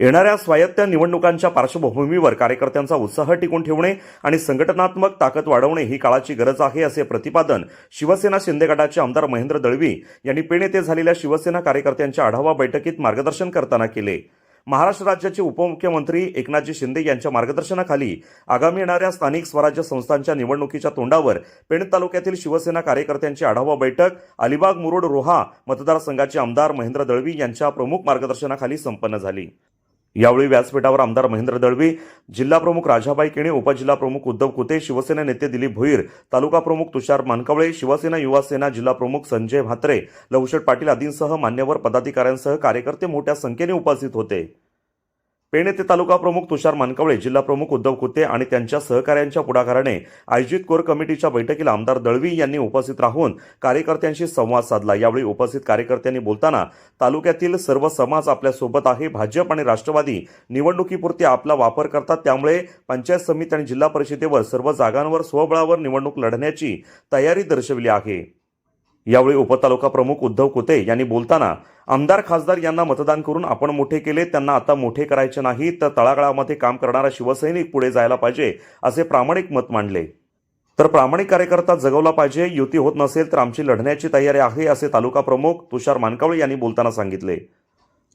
येणाऱ्या स्वायत्त निवडणुकांच्या पार्श्वभूमीवर कार्यकर्त्यांचा उत्साह टिकून ठेवणे आणि संघटनात्मक ताकद वाढवणे ही काळाची गरज आहे असे प्रतिपादन शिवसेना शिंदे गटाचे आमदार महेंद्र दळवी यांनी पेण येथे झालेल्या शिवसेना कार्यकर्त्यांच्या आढावा बैठकीत मार्गदर्शन करताना केले. महाराष्ट्र राज्याचे उपमुख्यमंत्री एकनाथजी शिंदे यांच्या मार्गदर्शनाखाली आगामी येणाऱ्या स्थानिक स्वराज्य संस्थांच्या निवडणुकीच्या तोंडावर पेण तालुक्यातील शिवसेना कार्यकर्त्यांची आढावा बैठक अलिबाग मुरुड रोहा मतदारसंघाचे आमदार महेंद्र दळवी यांच्या प्रमुख मार्गदर्शनाखाली संपन्न झाली. यावेळी व्यासपीठावर आमदार महेंद्र दळवी जिल्हाप्रमुख राजाबाई केणे उपजिल्हाप्रमुख उद्धव कुते शिवसेना नेते दिलीप भोईर तालुका प्रमुख तुषार मानकवळे शिवसेना युवा सेना जिल्हाप्रमुख संजय म्हात्रे लवशेट पाटील आदींसह मान्यवर पदाधिकाऱ्यांसह कार्यकर्ते मोठ्या संख्येने उपस्थित होते. पेण येथे तालुका प्रमुख तुषार मानकवळे जिल्हाप्रमुख उद्धव कुते आणि त्यांच्या सहकाऱ्यांच्या पुढाकाराने आयोजित कोर कमिटीच्या बैठकीला आमदार दळवी यांनी उपस्थित राहून कार्यकर्त्यांशी संवाद साधला. यावेळी उपस्थित कार्यकर्त्यांनी बोलताना तालुक्यातील सर्व समाज आपल्यासोबत आहे भाजप आणि राष्ट्रवादी निवडणुकीपुरती आपला वापर करतात त्यामुळे पंचायत समिती आणि जिल्हा परिषदेवर सर्व जागांवर स्वबळावर निवडणूक लढण्याची तयारी दर्शविली आहे. यावेळी उपतालुका प्रमुख उद्धव कुते यांनी बोलताना आमदार खासदार यांना मतदान करून आपण मोठे केले त्यांना आता मोठे करायचे नाही तर तळागाळामध्ये काम करणारा शिवसैनिक पुढे जायला पाहिजे असे प्रामाणिक मत मांडले. तर प्रामाणिक कार्यकर्ता जगवला पाहिजे युती होत नसेल तर आमची लढण्याची तयारी आहे असे तालुका प्रमुख तुषार मानकावळे यांनी बोलताना सांगितले.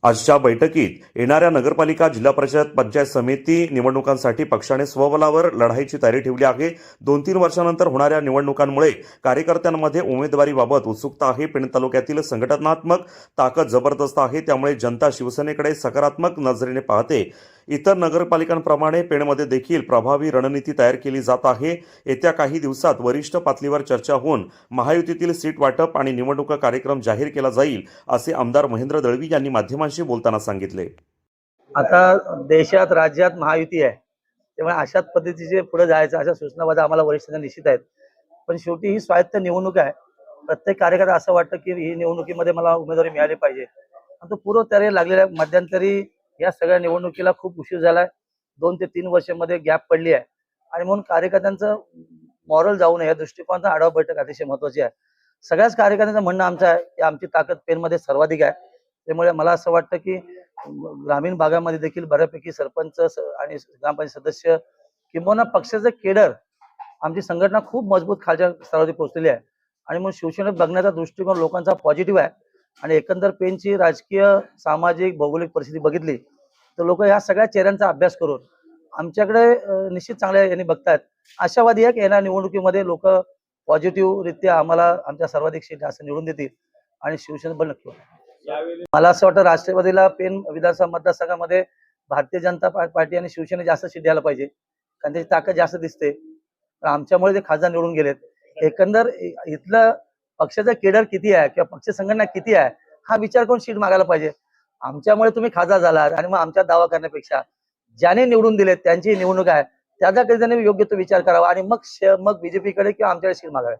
आजच्या बैठकीत येणाऱ्या नगरपालिका जिल्हा परिषद पंचायत समिती निवडणुकांसाठी पक्षाने स्वबलावर लढाईची तयारी ठेवली आहे. दोन तीन वर्षानंतर होणाऱ्या निवडणुकांमुळे कार्यकर्त्यांमध्ये उमेदवारीबाबत उत्सुकता आहे. पेण तालुक्यातील संघटनात्मक ताकद जबरदस्त आहे. त्यामुळे जनता शिवसेनेकडे सकारात्मक नजरेने पाहते. इतर नगरपालिकांप्रमाणे पेणमध्ये देखील प्रभावी रणनीती तयार केली जात आहे. येत्या काही दिवसात वरिष्ठ पातळीवर चर्चा होऊन महायुतीतील सीट वाटप आणि निवडणुका कार्यक्रम जाहीर केला जाईल असे आमदार महेंद्र दळवी यांनी माध्यमांशी बोलताना सांगितले. आता देशात राज्यात महायुती आहे. त्यामुळे अशाच पद्धतीचे पुढे जायचं अशा सूचनाबाधा आम्हाला वरिष्ठांना निश्चित आहेत. पण शेवटी ही स्वायत्त निवडणूक आहे. प्रत्येक कार्यकर्ता असं वाटतं की ही निवडणुकीमध्ये मला उमेदवारी मिळाली पाहिजे. आणि तो पूर्व तयारी लागलेल्या मध्यंतरी या सगळ्या निवडणुकीला खूप उशीर झालाय. दोन ते तीन वर्षामध्ये गॅप पडली आहे. आणि म्हणून कार्यकर्त्यांचं मॉरल जाऊ नये. या दृष्टिकोनाचा आढावा बैठक अतिशय महत्वाची आहे. सगळ्याच कार्यकर्त्यांचं म्हणणं आमचं आहे की आमची ताकद पेनमध्ये सर्वाधिक आहे. त्यामुळे मला असं वाटतं की ग्रामीण भागामध्ये देखील बऱ्यापैकी सरपंच आणि ग्रामपंचायत सदस्य किंबहुना पक्षाचं केडर आमची संघटना खूप मजबूत खालच्या स्तरावरती पोहोचलेली आहे. आणि म्हणून शिवसेनेत बघण्याचा दृष्टिकोन लोकांचा पॉझिटिव्ह आहे. आणि एकंदर पेनची राजकीय सामाजिक भौगोलिक परिस्थिती बघितली तर लोक ह्या सगळ्या चेहऱ्यांचा अभ्यास करून आमच्याकडे निश्चित चांगल्या यांनी बघतायत आशावादी आहे की येणाऱ्या निवडणुकीमध्ये लोक पॉझिटिव्ह रित्या आम्हाला आमच्या सर्वाधिक सीट असं निवडून देतील आणि शिवसेना बळ नक्की. मला असं वाटतं राष्ट्रवादीला पेन विधानसभा मतदारसंघामध्ये भारतीय जनता पार्टी आणि शिवसेने जास्त सीट द्यायला पाहिजे कारण त्याची ताकद जास्त दिसते तर आमच्यामुळे ते खासदार निवडून गेलेत एकंदर इथलं पक्षाचा केडर किती आहे किंवा पक्ष संघटना किती आहे हा विचार करून सीट मागायला पाहिजे. आमच्यामुळे तुम्ही खासदार झालात आणि मग आमच्या दावा करण्यापेक्षा ज्याने निवडून दिले त्यांची निवडणूक आहे त्याचा कधी योग्य तो विचार करावा आणि मग मग बीजेपीकडे किंवा आमच्याकडे सीट मागावे.